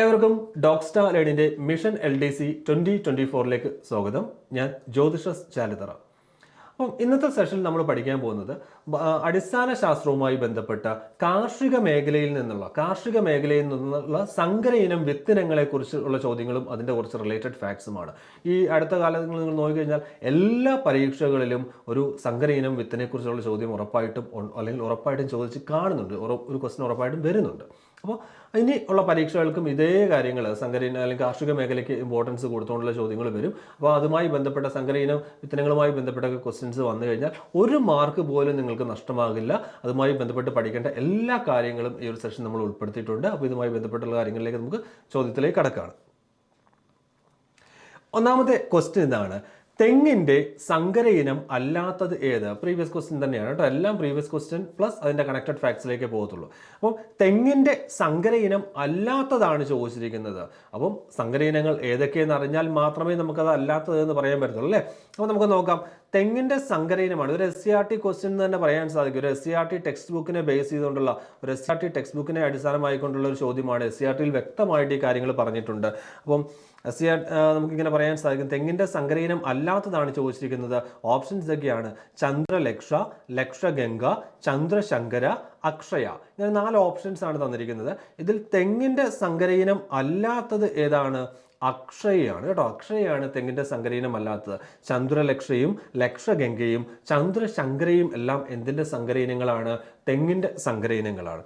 ഏവർക്കും ഡോക്സ്റ്റാ ലേണിന്റെ mission L D C twenty twenty ഫോറിലേക്ക് സ്വാഗതം. ഞാൻ ജ്യോതിഷ ചാലിതറ. അപ്പം ഇന്നത്തെ സെഷനിൽ നമ്മൾ പഠിക്കാൻ പോകുന്നത് അടിസ്ഥാന ശാസ്ത്രവുമായി ബന്ധപ്പെട്ട കാർഷിക മേഖലയിൽ നിന്നുള്ള കാർഷിക മേഖലയിൽ നിന്നുള്ള സങ്കര ഇനം വിത്തിനങ്ങളെ കുറിച്ചുള്ള ചോദ്യങ്ങളും അതിന്റെ കുറച്ച് റിലേറ്റഡ് ഫാക്ട്സുമാണ് ഈ അടുത്ത കാലങ്ങളിൽ നിങ്ങൾ നോക്കിക്കഴിഞ്ഞാൽ എല്ലാ പരീക്ഷകളിലും ഒരു സങ്കര ഇനം വിത്തിനെ കുറിച്ചുള്ള ചോദ്യം ഉറപ്പായിട്ടും അല്ലെങ്കിൽ ഉറപ്പായിട്ടും ചോദിച്ച് കാണുന്നുണ്ട്. ഒരു ക്വസ്റ്റൻ ഉറപ്പായിട്ടും വരുന്നുണ്ട്. അപ്പോൾ ഇനി ഉള്ള പരീക്ഷകൾക്കും ഇതേ കാര്യങ്ങൾ സങ്കരയിന അല്ലെങ്കിൽ കാർഷിക മേഖലയ്ക്ക് ഇമ്പോർട്ടൻസ് കൊടുത്തുകൊണ്ടുള്ള ചോദ്യങ്ങൾ വരും. അപ്പോൾ അതുമായി ബന്ധപ്പെട്ട സങ്കരയിനം വിത്തനങ്ങളുമായി ബന്ധപ്പെട്ട ക്വസ്റ്റ്യൻസ് വന്നു കഴിഞ്ഞാൽ ഒരു മാർക്ക് പോലും നിങ്ങൾക്ക് നഷ്ടമാകില്ല. അതുമായി ബന്ധപ്പെട്ട് പഠിക്കേണ്ട എല്ലാ കാര്യങ്ങളും ഈ ഒരു സെഷൻ നമ്മൾ ഉൾപ്പെടുത്തിയിട്ടുണ്ട്. അപ്പോൾ ഇതുമായി ബന്ധപ്പെട്ടുള്ള കാര്യങ്ങളിലേക്ക് നമുക്ക് ചോദ്യത്തിലേക്ക് കടക്കാണ്. ഒന്നാമത്തെ ക്വസ്റ്റ്യൻ ഇതാണ്. സങ്കര ഇനം അല്ലാത്തത് ഏത്? പ്രീവിയസ് ക്വസ്റ്റ്യൻ തന്നെയാണ് കേട്ടോ. എല്ലാം പ്രീവിയസ് ക്വസ്റ്റ്യൻ പ്ലസ് അതിന്റെ കണക്റ്റഡ് ഫാക്ട്സിലേക്ക് പോകത്തുള്ളൂ. അപ്പോൾ സങ്കര ഇനം അല്ലാത്തതാണ് ചോദിച്ചിരിക്കുന്നത്. അപ്പം സങ്കര ഇനങ്ങൾ ഏതൊക്കെയെന്ന് അറിഞ്ഞാൽ മാത്രമേ നമുക്കത് അല്ലാത്തത് എന്ന് പറയാൻ പറ്റത്തുള്ളൂ അല്ലേ? അപ്പോൾ നമുക്ക് നോക്കാം. തെങ്ങിന്റെ സങ്കര ഇനമാണ്. ഒരു S C R T question തന്നെ പറയാൻ സാധിക്കും. ഒരു S C R T text book base ചെയ്തുകൊണ്ടുള്ള ഒരു S C R T text ബുക്കിനെ അടിസ്ഥാനമായിക്കൊണ്ടുള്ള ഒരു ചോദ്യമാണ് എസ് സി ആർ ടിയിൽ വ്യക്തമായിട്ട് ഈ കാര്യങ്ങൾ പറഞ്ഞിട്ടുണ്ട്. അപ്പം എസ് സി ആർ നമുക്കിങ്ങനെ പറയാൻ സാധിക്കും. തെങ്ങിന്റെ സങ്കരയിനം അല്ലാത്തതാണ് ചോദിച്ചിരിക്കുന്നത്. ഓപ്ഷൻസ് ഒക്കെയാണ് ചന്ദ്രലക്ഷ ലക്ഷഗംഗ ചന്ദ്രശങ്കര അക്ഷയ. ഇങ്ങനെ നാല് ഓപ്ഷൻസ് ആണ് തന്നിരിക്കുന്നത്. ഇതിൽ തെങ്ങിന്റെ സങ്കരയിനം അല്ലാത്തത് ഏതാണ്? അക്ഷയയാണ് കേട്ടോ. അക്ഷയയാണ് തെങ്ങിന്റെ സങ്കരയിനം അല്ലാത്തത്. ചന്ദ്രലക്ഷയും ലക്ഷഗംഗയും ചന്ദ്രശങ്കരയും എല്ലാം എന്തിന്റെ സങ്കരയിനങ്ങളാണ്? തെങ്ങിന്റെ സങ്കരയിനങ്ങളാണ്.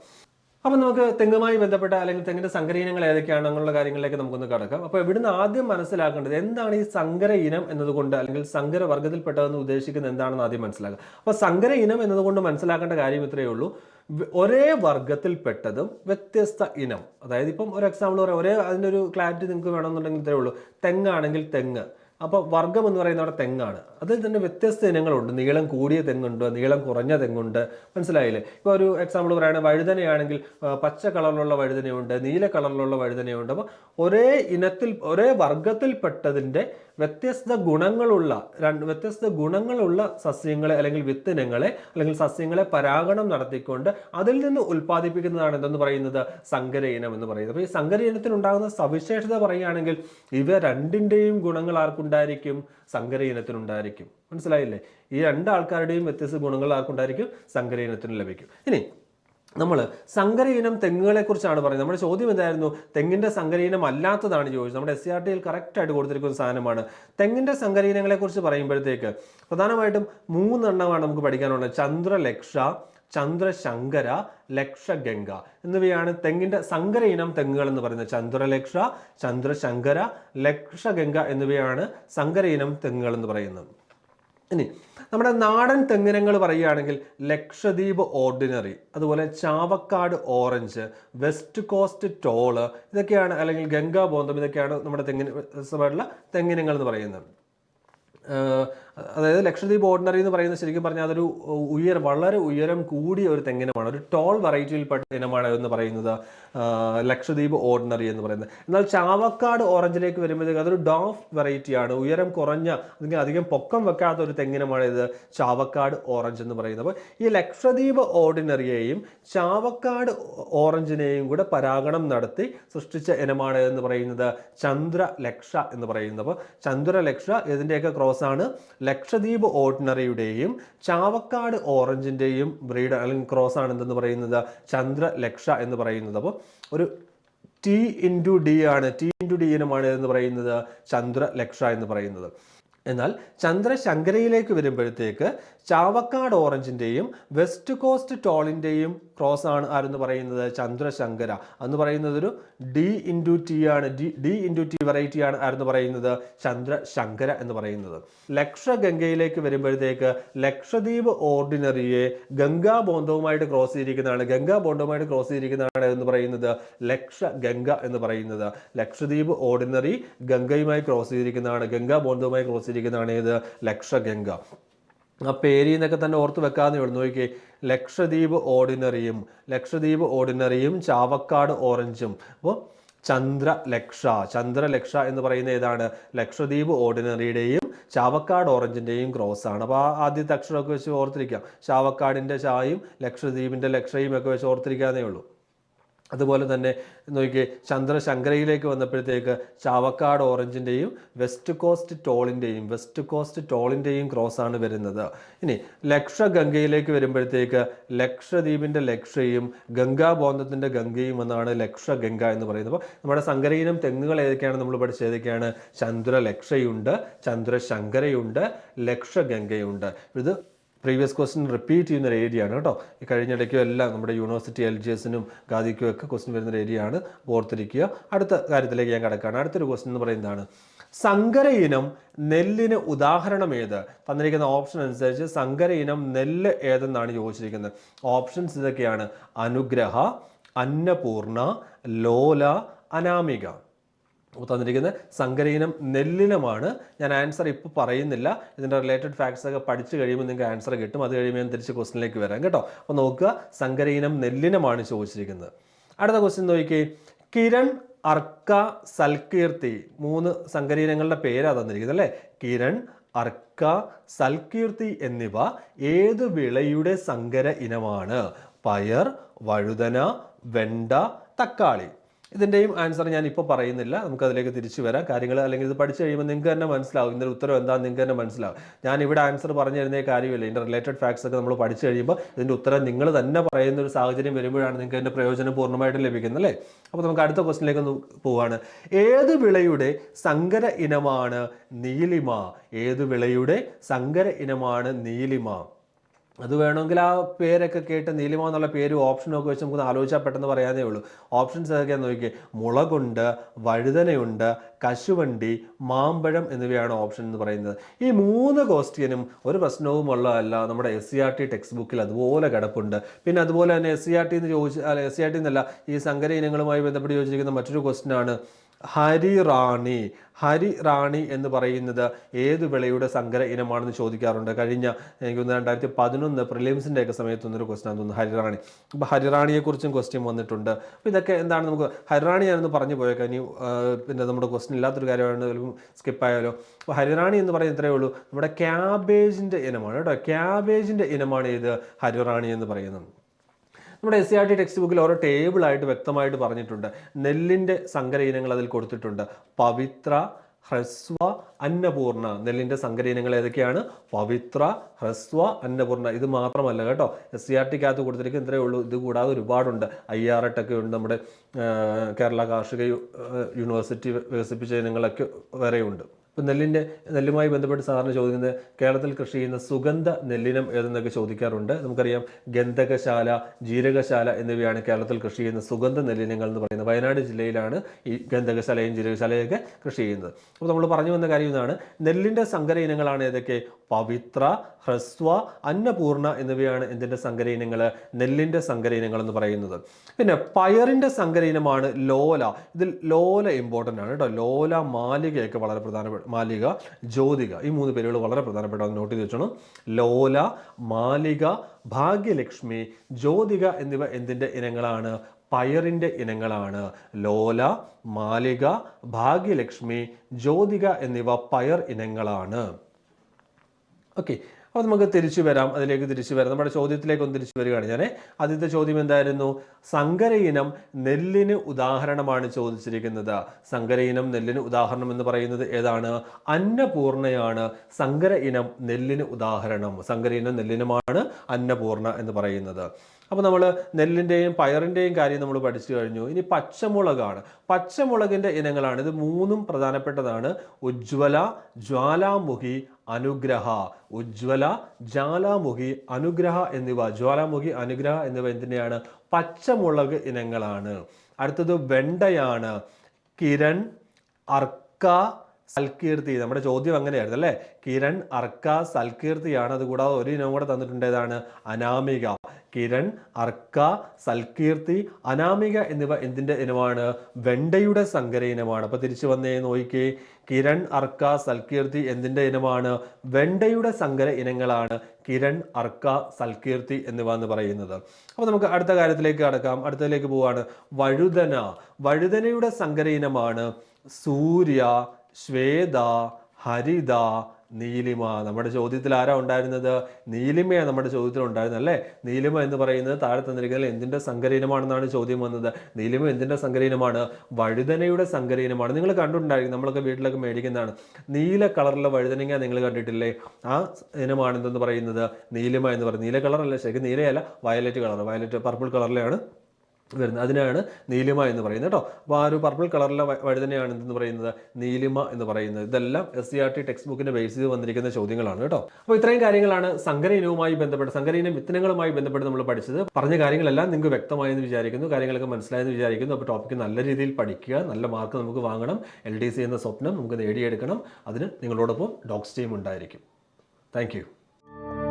അപ്പം നമുക്ക് തെങ്ങുമായി ബന്ധപ്പെട്ട അല്ലെങ്കിൽ തെങ്ങിന്റെ സങ്കര ഇനങ്ങൾ ഏതൊക്കെയാണ് അങ്ങനെയുള്ള കാര്യങ്ങളിലേക്ക് നമുക്കൊന്ന് കടക്കാം. അപ്പോൾ ഇവിടുന്ന് ആദ്യം മനസ്സിലാക്കേണ്ടത് എന്താണ് ഈ സങ്കര ഇനം എന്നതുകൊണ്ട് അല്ലെങ്കിൽ സങ്കര വർഗത്തിൽപ്പെട്ടതെന്ന് ഉദ്ദേശിക്കുന്നത് എന്താണെന്ന് ആദ്യം മനസ്സിലാക്കുക. അപ്പോൾ സങ്കര ഇനം എന്നതുകൊണ്ട് മനസ്സിലാക്കേണ്ട കാര്യം ഇത്രയേ ഉള്ളൂ. ഒരേ വർഗത്തിൽപ്പെട്ടതും വ്യത്യസ്ത ഇനം. അതായത് ഇപ്പം ഒരു എക്സാമ്പിൾ പറയാം. ഒരേ അതിന്റെ ഒരു ക്ലാരിറ്റി നിങ്ങൾക്ക് വേണമെന്നുണ്ടെങ്കിൽ ഇത്രയേ ഉള്ളൂ. തെങ്ങാണെങ്കിൽ തെങ്ങ്. അപ്പോൾ വർഗം എന്ന് പറയുന്നത് അവിടെ തെങ്ങാണ്. അതിൽ തന്നെ വ്യത്യസ്ത ഇനങ്ങളുണ്ട്. നീളം കൂടിയ തെങ്ങുണ്ട് നീളം കുറഞ്ഞ തെങ്ങുണ്ട്. മനസ്സിലായില്ലേ? ഇപ്പോൾ ഒരു എക്സാമ്പിൾ പറയുകയാണെങ്കിൽ വഴുതനയാണെങ്കിൽ പച്ച കളറിലുള്ള വഴുതനയുണ്ട് നീല കളറിലുള്ള വഴുതനയുണ്ട്. അപ്പോൾ ഒരേ ഇനത്തിൽ ഒരേ വർഗത്തിൽപ്പെട്ടതിന്റെ വ്യത്യസ്ത ഗുണങ്ങളുള്ള രണ്ട് വ്യത്യസ്ത ഗുണങ്ങളുള്ള സസ്യങ്ങളെ അല്ലെങ്കിൽ വിത്തിനങ്ങളെ അല്ലെങ്കിൽ സസ്യങ്ങളെ പരാഗണം നടത്തിക്കൊണ്ട് അതിൽ നിന്ന് ഉൽപ്പാദിപ്പിക്കുന്നതാണ് എന്തെന്ന് പറയുന്നത്? സങ്കര ഇനം എന്ന് പറയുന്നത്. അപ്പോൾ ഈ സങ്കര ഇനത്തിനുണ്ടാകുന്ന സവിശേഷത പറയുകയാണെങ്കിൽ ഇവ രണ്ടിന്റെയും ഗുണങ്ങൾ ആർക്കുണ്ടായിരിക്കും? സങ്കര ഇനത്തിനുണ്ടായിരിക്കും മനസ്സിലായില്ലേ? ഈ രണ്ട് ആൾക്കാരുടെയും വ്യത്യസ്ത ഗുണങ്ങൾ ആർക്കുണ്ടായിരിക്കും? സങ്കര ഇനത്തിന് ലഭിക്കും. ഇനി നമ്മൾ സങ്കര തെങ്ങുകളെക്കുറിച്ചാണ് തെങ്ങുകളെ കുറിച്ചാണ് പറയുന്നത്. നമ്മുടെ ചോദ്യം എന്തായിരുന്നു? തെങ്ങിന്റെ സങ്കര ഇനം അല്ലാത്തതാണ് ചോദിച്ചത്. നമ്മുടെ എസ് സി ആർ ടിയിൽ കറക്റ്റ് ആയിട്ട് കൊടുത്തിരിക്കുന്ന സാധനമാണ്. തെങ്ങിന്റെ സങ്കര ഇനങ്ങളെ കുറിച്ച് പറയുമ്പോഴത്തേക്ക് പ്രധാനമായിട്ടും മൂന്നെണ്ണമാണ് നമുക്ക് പഠിക്കാനുള്ളത്. ചന്ദ്രലക്ഷ ചന്ദ്രശങ്കര ലക്ഷഗംഗ എന്നിവയാണ് തെങ്ങിന്റെ സങ്കര ഇനം തെങ്ങുകൾ എന്ന് പറയുന്നത്. ചന്ദ്രലക്ഷ ചന്ദ്രശങ്കര ലക്ഷഗംഗ എന്നിവയാണ് സങ്കര ഇനം തെങ്ങുകൾ എന്ന് പറയുന്നത്. ഇനി നമ്മുടെ നാടൻ തെങ്ങിനങ്ങൾ പറയുകയാണെങ്കിൽ ലക്ഷദ്വീപ് ഓർഡിനറി അതുപോലെ Chavakkad orange West Coast tall ഇതൊക്കെയാണ് അല്ലെങ്കിൽ ഗംഗാ ബോന്തം ഇതൊക്കെയാണ് നമ്മുടെ തെങ്ങിന് വ്യത്യസ്തമായിട്ടുള്ള തെങ്ങിനങ്ങൾ എന്ന് പറയുന്നത്. അതായത് ലക്ഷദ്വീപ് ഓർഡിനറി എന്ന് പറയുന്നത് ശരിക്കും പറഞ്ഞാൽ അതൊരു ഉയരം വളരെ ഉയരം കൂടിയ ഒരു തെങ്ങിനമാണ്. ഒരു ടോൾ വെറൈറ്റിയിൽപ്പെട്ട ഇനമാണ് എന്ന് പറയുന്നത് ലക്ഷദ്വീപ് ഓർഡിനറി എന്ന് പറയുന്നത്. എന്നാൽ ചാവക്കാട് ഓറഞ്ചിലേക്ക് വരുമ്പോഴത്തേക്ക് അതൊരു ഡോഫ് വെറൈറ്റിയാണ് ഉയരം കുറഞ്ഞ അല്ലെങ്കിൽ അധികം പൊക്കം വെക്കാത്ത ഒരു തെങ്ങിനമാണ് ഇത് ചാവക്കാട് ഓറഞ്ച് എന്ന് പറയുന്നത്. അപ്പോൾ ഈ ലക്ഷദ്വീപ് ഓർഡിനറിയെയും ചാവക്കാട് ഓറഞ്ചിനെയും കൂടെ പരാഗണം നടത്തി സൃഷ്ടിച്ച ഇനമാണ് എന്ന് പറയുന്നത് ചന്ദ്രലക്ഷ എന്ന് പറയുന്നത്. അപ്പോൾ ചന്ദ്രലക്ഷ ഇതിന്റെയൊക്കെ ആണ്? ലക്ഷദ്വീപ് ഓർഡിനറിയുടെയും ചാവക്കാട് ഓറഞ്ചിന്റെയും ബ്രീഡ് അല്ലെങ്കിൽ ക്രോസ് ആണ് എന്തെന്ന് പറയുന്നത് ചന്ദ്രലക്ഷ എന്ന് പറയുന്നത്. അപ്പോൾ ഒരു ടി ഇന്റു ഡി ആണ്. ടി ഇന്റു ഡി ഇനമാണ് എന്ന് പറയുന്നത്. ചന്ദ്ര ലക്ഷ എന്ന് പറയുന്നത്. എന്നാൽ ചന്ദ്രശങ്കരയിലേക്ക് വരുമ്പോഴത്തേക്ക് ചാവക്കാട് ഓറഞ്ചിന്റെയും വെസ്റ്റ് കോസ്റ്റ് ടോളിന്റെയും ക്രോസ് ആണ് ആരെന്ന് പറയുന്നത്? ചന്ദ്രശങ്കര. എന്ന് പറയുന്നത് ഒരു ഡി ഇന്റു ടി ആണ്. D D into T variety ആണ് ആരെന്ന് പറയുന്നത്? ചന്ദ്രശങ്കര എന്ന് പറയുന്നത്. ലക്ഷഗംഗയിലേക്ക് വരുമ്പോഴത്തേക്ക് ലക്ഷദ്വീപ് ഓർഡിനറിയെ ഗംഗാ ബോന്ധവുമായിട്ട് ക്രോസ് ചെയ്തിരിക്കുന്നതാണ്. ഗംഗാ ബോണ്ടവുമായിട്ട് ക്രോസ് ചെയ്തിരിക്കുന്നതാണ് എന്ന് പറയുന്നത് ലക്ഷ ഗംഗ എന്ന് പറയുന്നത്. ലക്ഷദ്വീപ് ഓർഡിനറി ഗംഗയുമായി ക്രോസ് ചെയ്തിരിക്കുന്നതാണ്. ഗംഗാ ബോന്ധവുമായി ക്രോസ് ചെയ്തിരിക്കുന്നതാണ് ഏത്? ലക്ഷഗംഗ. ആ പേരിൽ നിന്നൊക്കെ തന്നെ ഓർത്ത് വെക്കാതെ ഉള്ളൂ നോക്കി ലക്ഷദ്വീപ് ഓർഡിനറിയും ലക്ഷദ്വീപ് ഓർഡിനറിയും ചാവക്കാട് ഓറഞ്ചും. അപ്പോൾ ചന്ദ്രലക്ഷ ചന്ദ്രലക്ഷ എന്ന് പറയുന്ന ഏതാണ്? ലക്ഷദ്വീപ് ഓർഡിനറിയുടെയും ചാവക്കാട് ഓറഞ്ചിന്റെയും ക്രോസ് ആണ്. അപ്പോൾ ആ ആദ്യത്തെ അക്ഷരമൊക്കെ വെച്ച് ഓർത്തിരിക്കാം. ചാവക്കാടിന്റെ ചായയും ലക്ഷദ്വീപിന്റെ ലക്ഷയും ഒക്കെ വെച്ച് ഓർത്തിരിക്കാന്നേ ഉള്ളൂ. അതുപോലെ തന്നെ നോക്കിയേ ചന്ദ്രശങ്കരയിലേക്ക് വന്നപ്പോഴത്തേക്ക് ചാവക്കാട് ഓറഞ്ചിന്റെയും വെസ്റ്റ് കോസ്റ്റ് ടോളിന്റെയും വെസ്റ്റ് കോസ്റ്റ് ടോളിന്റെയും ക്രോസാണ് വരുന്നത്. ഇനി ലക്ഷഗംഗയിലേക്ക് വരുമ്പോഴത്തേക്ക് ലക്ഷദ്വീപിന്റെ ലക്ഷയും ഗംഗാബോന്ധത്തിന്റെ ഗംഗയും എന്നാണ് ലക്ഷഗംഗ എന്ന് പറയുന്നത്. അപ്പോൾ നമ്മുടെ സങ്കരയിനം തെങ്ങുകൾ ഏതൊക്കെയാണ് നമ്മൾ പഠിച്ചത്? ഏതൊക്കെയാണ്? ചന്ദ്രലക്ഷയുണ്ട് ചന്ദ്രശങ്കരയുണ്ട് ലക്ഷഗംഗയുണ്ട്. ഇത് പ്രീവിയസ് ക്വസ്റ്റ്യൻ റിപ്പീറ്റ് ചെയ്യുന്ന ഒരു ഏരിയ ആണ് കേട്ടോ. ഈ കഴിഞ്ഞിടയ്ക്കും എല്ലാം നമ്മുടെ യൂണിവേഴ്സിറ്റി എൽ ജി എസിനും ഗാദിക്കും ഒക്കെ ക്വസ്റ്റ്യൻ വരുന്ന ഒരു ഏരിയ ആണ്. ഓർത്തിരിക്കുക. അടുത്ത കാര്യത്തിലേക്ക് ഞാൻ കിടക്കുകയാണ്. അടുത്തൊരു ക്വസ്റ്റ്യൻ എന്ന് പറയുന്നതാണ്. സങ്കര ഇനം നെല്ലിന് ഉദാഹരണം ഏത്? തന്നിരിക്കുന്ന ഓപ്ഷൻ അനുസരിച്ച് സങ്കര ഇനം നെല്ല് ഏതെന്നാണ് ചോദിച്ചിരിക്കുന്നത്. ഓപ്ഷൻസ് ഇതൊക്കെയാണ്. അനുഗ്രഹ അന്നപൂർണ ലോല അനാമിക. തന്നിരിക്കുന്നത്. സങ്കരയിനം നെല്ലിനമാണ്. ഞാൻ ആൻസർ ഇപ്പോൾ പറയുന്നില്ല. ഇതിന്റെ റിലേറ്റഡ് ഫാക്ട്സ് ഒക്കെ പഠിച്ചു കഴിയുമ്പോൾ നിങ്ങൾക്ക് ആൻസർ കിട്ടും. അത് കഴിയുമ്പോൾ ഞാൻ തിരിച്ച് ക്വസ്റ്റിനിലേക്ക് വരാം കേട്ടോ. അപ്പോൾ നോക്കുക. സങ്കരയിനം നെല്ലിനമാണ് ചോദിച്ചിരിക്കുന്നത്. അടുത്ത ക്വസ്റ്റ്യൻ നോക്കിക്കേ. കിരൺ അർക്ക സൽകീർത്തി മൂന്ന് സങ്കരീനങ്ങളുടെ പേരാണ് തന്നിരിക്കുന്നത് അല്ലേ? കിരൺ അർക്ക സൽകീർത്തി എന്നിവ ഏത് വിളയുടെ സങ്കര ഇനമാണ്? പയർ വഴുതന വെണ്ട തക്കാളി. ഇതിന്റെയും ആൻസർ ഞാൻ ഇപ്പോൾ പറയുന്നില്ല. നമുക്കതിലേക്ക് തിരിച്ചു വരാം. കാര്യങ്ങൾ അല്ലെങ്കിൽ ഇത് പഠിച്ചു കഴിയുമ്പോൾ നിങ്ങൾക്ക് തന്നെ മനസ്സിലാവും. ഇതിന്റെ ഉത്തരം എന്താണെന്ന് നിങ്ങൾക്ക് തന്നെ മനസ്സിലാവും. ഞാൻ ഇവിടെ ആൻസർ പറഞ്ഞു തരുന്ന കാര്യമില്ല. ഇതിന്റെ റിലേറ്റഡ് ഫാക്ട്സ് ഒക്കെ നമ്മൾ പഠിച്ചു കഴിയുമ്പോൾ ഇതിന്റെ ഉത്തരം നിങ്ങൾ തന്നെ പറയുന്ന ഒരു സാഹചര്യം വരുമ്പോഴാണ് നിങ്ങൾക്ക് അതിന്റെ പ്രയോജനം പൂർണമായിട്ടും ലഭിക്കുന്നത് അല്ലേ? അപ്പോൾ നമുക്ക് അടുത്ത ക്വസ്റ്റിനിലേക്ക് ഒന്ന് പോവാണ്. ഏത് വിളയുടെ സങ്കര ഇനമാണ് നീലിമ? ഏത് വിളയുടെ സങ്കര ഇനമാണ് നീലിമ? അത് വേണമെങ്കിൽ ആ പേരൊക്കെ കേട്ട് നീലിമ എന്നുള്ള പേര് ഓപ്ഷനൊക്കെ വെച്ച് നമുക്ക് ആലോചിച്ചാൽ പെട്ടെന്ന് പറയാനേ ഉള്ളൂ. ഓപ്ഷൻസ് ഏതൊക്കെയാണെന്ന് നോക്കിയേ മുളകുണ്ട് വഴുതനയുണ്ട് കശുവണ്ടി മാമ്പഴം എന്നിവയാണ് ഓപ്ഷൻ എന്ന് പറയുന്നത്. ഈ മൂന്ന് ക്വസ്റ്റ്യനും ഒരു പ്രശ്നവും ഉള്ളതല്ല നമ്മുടെ S C R T text ബുക്കിൽ അതുപോലെ കിടപ്പുണ്ട്. പിന്നെ അതുപോലെ തന്നെ എസ് സി ആർ ടി എന്ന് ചോദിച്ച എസ് സി ആർ ടി എന്നല്ല ഈ സങ്കര ഇനങ്ങളുമായി ബന്ധപ്പെട്ട് ചോദിച്ചിരിക്കുന്ന മറ്റൊരു ക്വസ്റ്റ്യൻ റാണി. ഹരിറാണി ഹരിറാണി എന്ന് പറയുന്നത് ഏത് വിളയുടെ സങ്കര ഇനമാണെന്ന് ചോദിക്കാറുണ്ട്. കഴിഞ്ഞ എനിക്ക് തോന്നുന്നു രണ്ടായിരത്തി പതിനൊന്ന് പ്രിലിംസിന്റെ ഒക്കെ സമയത്ത് ഒന്നൊരു ക്വസ്റ്റൻ തോന്നുന്നു ഹരിറാണി അപ്പോൾ ഹരിറാണിയെക്കുറിച്ചും ക്വസ്റ്റ്യൻ വന്നിട്ടുണ്ട്. അപ്പോൾ ഇതൊക്കെ എന്താണ് നമുക്ക് ഹരിറാണി ഞാനൊന്ന് പറഞ്ഞു പോയേക്കാം. ഇനി പിന്നെ നമ്മുടെ ക്വസ്റ്റൻ ഇല്ലാത്തൊരു കാര്യമാണ് സ്കിപ്പ് ആയാലോ. അപ്പോൾ ഹരിറാണി എന്ന് പറയുന്നത് ഇത്രയേ ഉള്ളൂ. നമ്മുടെ ക്യാബേജിന്റെ ഇനമാണ് കേട്ടോ. ക്യാബേജിന്റെ ഇനമാണ് ഇത് ഹരിറാണി എന്ന് പറയുന്നത്. നമ്മുടെ S C R T text ബുക്കിൽ ഓരോ ടേബിളായിട്ട് വ്യക്തമായിട്ട് പറഞ്ഞിട്ടുണ്ട്. നെല്ലിന്റെ സങ്കര ഇനങ്ങൾ അതിൽ കൊടുത്തിട്ടുണ്ട്. പവിത്ര ഹ്രസ്വ അന്നപൂർണ. നെല്ലിന്റെ സങ്കര ഇനങ്ങൾ ഏതൊക്കെയാണ്? പവിത്ര ഹ്രസ്വ അന്നപൂർണ. ഇത് മാത്രമല്ല കേട്ടോ. എസ് സി ആർ ടിക്കകത്ത് കൊടുത്തിരിക്കുന്ന ഇത്രയേ ഉള്ളൂ. ഇത് കൂടാതെ ഒരുപാടുണ്ട്. ഐ ആർ എട്ടൊക്കെ ഉണ്ട് നമ്മുടെ കേരള കാർഷിക യൂണിവേഴ്സിറ്റി വികസിപ്പിച്ച ഇനങ്ങളൊക്കെ വേറെയുണ്ട്. ഇപ്പം നെല്ലിന്റെ നെല്ലുമായി ബന്ധപ്പെട്ട് സാധാരണ ചോദിക്കുന്നത് കേരളത്തിൽ കൃഷി ചെയ്യുന്ന സുഗന്ധ നെല്ലിനം ഏതെന്നൊക്കെ ചോദിക്കാറുണ്ട്. നമുക്കറിയാം ഗന്ധകശാല ജീരകശാല എന്നിവയാണ് കേരളത്തിൽ കൃഷി ചെയ്യുന്ന സുഗന്ധ നെല്ലിനങ്ങൾ എന്ന് പറയുന്നത്. വയനാട് ജില്ലയിലാണ് ഈ ഗന്ധകശാലയും ജീരകശാലയൊക്കെ കൃഷി ചെയ്യുന്നത്. അപ്പോൾ നമ്മൾ പറഞ്ഞു വന്ന കാര്യം ഇതാണ്. നെല്ലിന്റെ സങ്കര ഇനങ്ങളാണ് ഏതൊക്കെ? പവിത്ര ഹ്രസ്വ അന്നപൂർണ എന്നിവയാണ് എന്തിന്റെ സങ്കര ഇനങ്ങൾ നെല്ലിന്റെ സങ്കര ഇനങ്ങൾ എന്ന് പറയുന്നത്. പിന്നെ പയറിന്റെ സങ്കര ഇനമാണ് ലോല. ഇതിൽ ലോല ഇമ്പോർട്ടന്റ് ആണ് കേട്ടോ. ലോല മാലികയൊക്കെ വളരെ പ്രധാനപ്പെട്ട മാലിക ജ്യോതിക. ഈ മൂന്ന് പേരുകൾ വളരെ പ്രധാനപ്പെട്ട നോട്ട് ചെയ്ത് വെച്ചോണം. ലോല മാലിക ഭാഗ്യലക്ഷ്മി ജ്യോതിക എന്നിവ എന്തിന്റെ ഇനങ്ങളാണ്? പയറിന്റെ ഇനങ്ങളാണ്. ലോല മാലിക ഭാഗ്യലക്ഷ്മി ജ്യോതിക എന്നിവ പയർ ഇനങ്ങളാണ്. ഓക്കെ അപ്പോൾ നമുക്ക് തിരിച്ചു വരാം. അതിലേക്ക് തിരിച്ചു വരാം. നമ്മുടെ ചോദ്യത്തിലേക്ക് ഒന്ന് തിരിച്ചു വരികയാണ് ഞാൻ ആദ്യത്തെ ചോദ്യം എന്തായിരുന്നു? സങ്കര ഇനം നെല്ലിന് ഉദാഹരണമാണ് ചോദിച്ചിരിക്കുന്നത്. സങ്കര ഇനം നെല്ലിന് ഉദാഹരണം എന്ന് പറയുന്നത് ഏതാണ്? അന്നപൂർണയാണ് സങ്കര ഇനം നെല്ലിന് ഉദാഹരണം. സങ്കര ഇനം നെല്ലിനുമാണ് അന്നപൂർണ എന്ന് പറയുന്നത്. അപ്പോൾ നമ്മൾ നെല്ലിന്റെയും പയറിന്റെയും കാര്യം നമ്മൾ പഠിച്ചു കഴിഞ്ഞു. ഇനി പച്ചമുളകാണ്. പച്ചമുളകിന്റെ ഇനങ്ങളാണ്. ഇത് മൂന്നും പ്രധാനപ്പെട്ടതാണ്. ഉജ്ജ്വല ജ്വാലാമുഖി അനുഗ്രഹ ഉജ്ജ്വല ജ്വാലാമുഖി അനുഗ്രഹ എന്നിവ. ജ്വാലാമുഖി അനുഗ്രഹ എന്നിവ എന്തിനെയാണ്? പച്ചമുളക് ഇനങ്ങളാണ്. അടുത്തത് വെണ്ടയാണ്. കിരൺ അർക്ക സൽകീർത്തി. നമ്മുടെ ചോദ്യം അങ്ങനെയായിരുന്നു അല്ലേ? കിരൺ അർക്ക സൽകീർത്തിയാണ്. അതുകൂടാതെ ഒരു ഇനം കൂടെ തന്നിട്ടുണ്ട് ഏതാണ് അനാമിക. കിരൺ അർക്ക സൽകീർത്തി അനാമിക എന്നിവ എന്തിന്റെ ഇനമാണ്? വെണ്ടയുടെ സങ്കര ഇനമാണ്. അപ്പോൾ തിരിച്ചു വന്നേ നോക്കിക്കേ കിരൺ അർക്ക സൽകീർത്തി എന്തിന്റെ ഇനമാണ്? വെണ്ടയുടെ സങ്കര ഇനങ്ങളാണ് കിരൺ അർക്ക സൽകീർത്തി എന്നിവ എന്ന് പറയുന്നത്. അപ്പോൾ നമുക്ക് അടുത്ത കാര്യത്തിലേക്ക് കടക്കാം. അടുത്തതിലേക്ക് പോവാണ്. വഴുതന. വഴുതനയുടെ സങ്കര ഇനമാണ് സൂര്യ ശ്വേത ഹരിത നീലിമ. നമ്മുടെ ചോദ്യത്തിൽ ആരാ ഉണ്ടായിരുന്നത്? നീലിമയാണ് നമ്മുടെ ചോദ്യത്തിൽ ഉണ്ടായിരുന്നത് അല്ലേ? നീലിമ എന്ന് പറയുന്നത് താഴെ തന്നിരിക്കുന്നത് എന്തിന്റെ സങ്കരീനമാണെന്നാണ് ചോദ്യം വന്നത്. നീലിമ എന്തിന്റെ സങ്കരീനമാണ് വഴുതനയുടെ സങ്കരീനമാണ് നിങ്ങൾ കണ്ടിട്ടുണ്ടായിരിക്കും നമ്മളൊക്കെ വീട്ടിലൊക്കെ മേടിക്കുന്നതാണ്. നീല കളറിലെ വഴുതനങ്ങ നിങ്ങൾ കണ്ടിട്ടില്ലേ? ആ ഇനമാണ് എന്തെന്ന് പറയുന്നത്? നീലിമ എന്ന് പറയുന്നത്. നീല കളറല്ല ശരിക്കും നീലയല്ല. വയലറ്റ് കളർ വയലറ്റ് പർപ്പിൾ കളറിലാണ് വരുന്നത്. അതിനാണ് നീലിമ എന്ന് പറയുന്നത് കേട്ടോ. അപ്പോൾ ആ ഒരു പർപ്പിൾ കളറിലെ വഴുതനയാണ് എന്തെന്ന് പറയുന്നത്? നീലിമ എന്ന് പറയുന്നത്. ഇതെല്ലാം S C R T text ബുക്കിന്റെ ബേസ് ചെയ്ത് വന്നിരിക്കുന്ന ചോദ്യങ്ങളാണ് കേട്ടോ. അപ്പോൾ ഇത്രയും കാര്യങ്ങളാണ് സങ്കര ഇനവുമായി ബന്ധപ്പെട്ട് സങ്കര ഇനം വിത്തനങ്ങളുമായി ബന്ധപ്പെട്ട് നമ്മൾ പഠിച്ചത്. പറഞ്ഞ കാര്യങ്ങളെല്ലാം നിങ്ങൾക്ക് വ്യക്തമായെന്ന് വിചാരിക്കുന്നു. കാര്യങ്ങളൊക്കെ മനസ്സിലായെന്ന് വിചാരിക്കുന്നു. അപ്പോൾ ടോപ്പിക്ക് നല്ല രീതിയിൽ പഠിക്കുക. നല്ല മാർക്ക് നമുക്ക് വാങ്ങണം. എൽ ഡി സി എന്ന സ്വപ്നം നമുക്ക് നേടിയെടുക്കണം. അതിന് നിങ്ങളോടൊപ്പം ഡോക്സ് ടീം ഉണ്ടായിരിക്കും. താങ്ക്